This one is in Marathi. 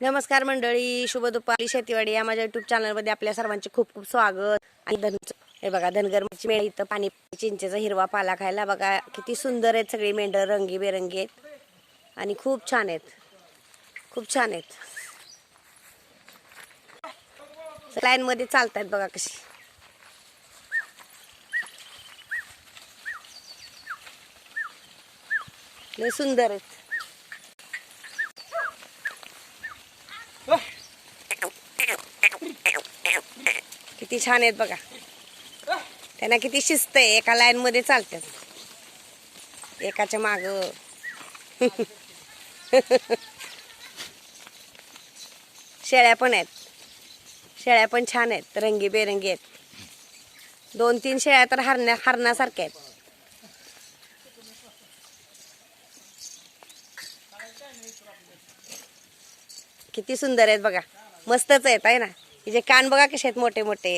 नमस्कार मंडळी शुभ दुपारी शेतीवाडी या माझ्या युट्यूब चॅनलमध्ये आपल्या सर्वांचे खूप खूप स्वागत. आणि धन हे बघा धनगरची मेळ इथं पाणी चिंचेचा हिरवा पाला खायला. बघा किती सुंदर आहेत सगळी मेंढर रंगीबेरंगी आहेत. आणि खूप छान आहेत. खूप छान आहेत. लाईनमध्ये चालत चालतायत बघा कशी. लय सुंदर आहेत. किती छान आहेत बघा. त्यांना किती शिस्त आहे एका लाईन मध्ये चालतात एकाच्या माग. शेळ्या पण आहेत. शेळ्या पण छान आहेत रंगी बेरंगी आहेत. दोन तीन शेळ्या तर हरण्या हरण्यासारख्या आहेत. किती सुंदर आहेत बघा. मस्तच आहेत आहे ना? हिचे कान बघा कसे आहेत मोठे मोठे